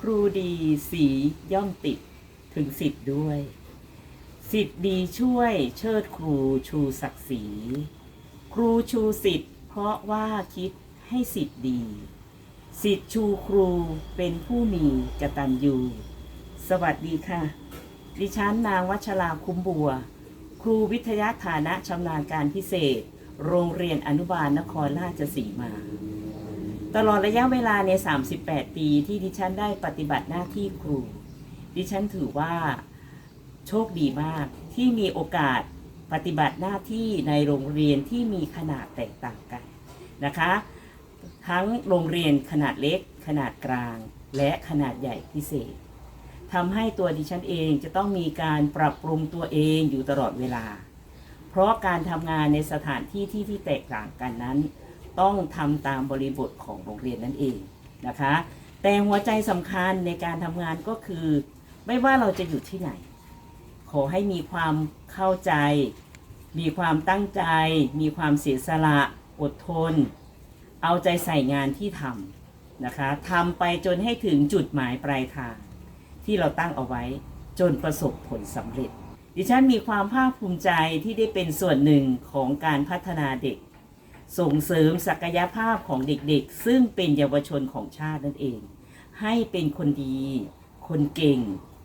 ครูดีสีย่อมติดถึงสิทธิ์ด้วย สิทธิ์ดีช่วยเชิดครูชูศักดิ์ศรี ครูชูสิทธิ์เพราะว่าคิดให้สิทธิ์ดี สิทธิ์ชูครูเป็นผู้มีกตัญญู สวัสดีค่ะ ดิฉันนางวัชราคุ้มบัว ครูวิทยาฐานะชำนาญการพิเศษ โรงเรียนอนุบาลนครราชสีมา ตลอดระยะเวลาใน 38 ปีที่ดิฉันได้ปฏิบัติหน้าที่ครู ดิฉันถือว่าโชคดีมากที่มีโอกาสปฏิบัติหน้าที่ในโรงเรียนที่มีขนาดแตกต่างกันนะคะ ทั้งโรงเรียนขนาดเล็ก ขนาดกลาง และขนาดใหญ่พิเศษทำให้ตัวดิฉันเองจะต้องมีการปรับปรุงตัวเองอยู่ตลอดเวลา เพราะการทำงานในสถานที่ที่ที่แตกต่างกันนั้น ต้องทำตามบริบทของโรงเรียนนั่นเองนะคะ แต่หัวใจสำคัญในการทำงานก็คือ ไม่ว่าเราจะอยู่ที่ไหน ขอให้มีความเข้าใจ มีความตั้งใจ มีความเสียสละอดทน เอาใจใส่งานที่ทำนะคะทำไปจนให้ถึงจุดหมายปลายทาง ที่เราตั้งเอาไว้จนประสบผลสำเร็จ ดิฉันมีความภาคภูมิใจที่ได้เป็นส่วนหนึ่งของการพัฒนาเด็ก ส่งเสริมศักยภาพของเด็กๆ ซึ่งเป็นเยาวชนของชาตินั่นเอง ให้เป็นคนดี คนเก่ง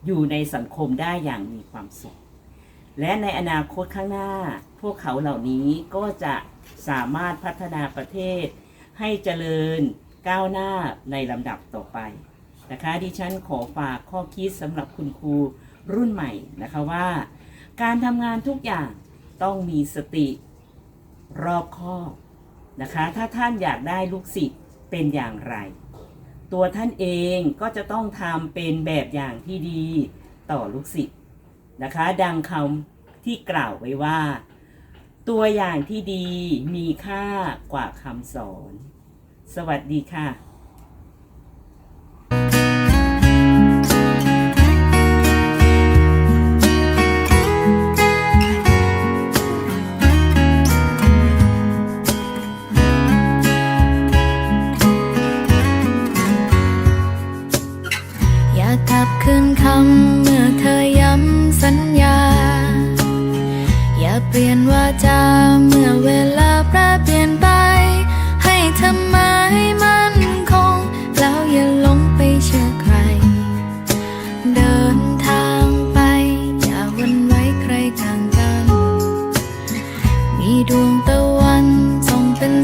อยู่ในสังคมได้อย่างมีความสุข และในอนาคตข้างหน้า พวกเขาเหล่านี้ก็จะสามารถพัฒนาประเทศ ให้เจริญก้าวหน้าในลำดับต่อไปนะคะดิฉันขอฝากข้อคิดสำหรับคุณครูรุ่นใหม่นะคะว่า การทำงานทุกอย่างต้องมีสติรอบคอบ นะคะ ถ้าท่านอยากได้ลูกศิษย์เป็นอย่างไร ตัวท่านเองก็จะต้องทำเป็นแบบอย่างที่ดีต่อลูกศิษย์นะคะ ดังคำที่กล่าวไว้ว่า ตัวอย่างที่ดีมีค่ากว่าคำสอน สวัสดีค่ะ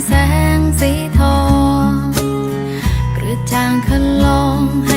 แสงสีทอง กระจ่างคันลองให้